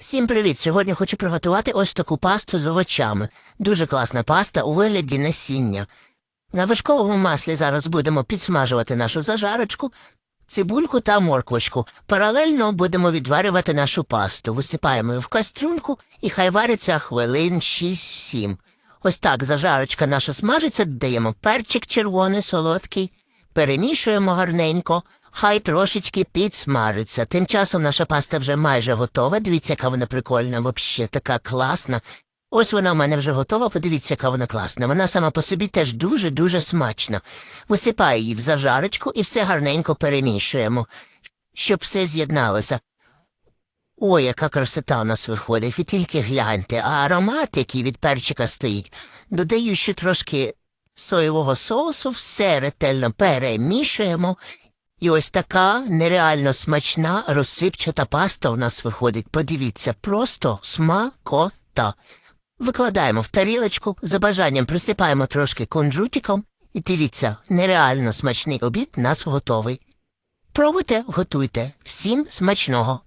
Всім привіт! Сьогодні хочу приготувати ось таку пасту з овочами. Дуже класна паста у вигляді насіння. На вишковому маслі зараз будемо підсмажувати нашу зажарочку, цибульку та морквочку. Паралельно будемо відварювати нашу пасту. Висипаємо її в кастрюльку і хай вариться хвилин 6-7. Ось так зажарочка наша смажиться, додаємо перчик червоний, солодкий, перемішуємо гарненько, хай трошечки підсмажиться. Тим часом наша паста вже майже готова. Дивіться, яка вона прикольна, взагалі така класна. Ось вона в мене вже готова, подивіться, яка вона класна. Вона сама по собі теж дуже-дуже смачна. Висипаю її в зажарочку і все гарненько перемішуємо, щоб все з'єдналося. Ой, яка красота у нас виходить, ви тільки гляньте, а аромат, який від перчика стоїть, додаю ще трошки соєвого соусу, все ретельно перемішуємо. І ось така нереально смачна розсипчата паста у нас виходить. Подивіться, просто смакота. Викладаємо в тарілочку, за бажанням присипаємо трошки кунжутиком, і дивіться, нереально смачний обід нас готовий. Пробуйте, готуйте. Всім смачного!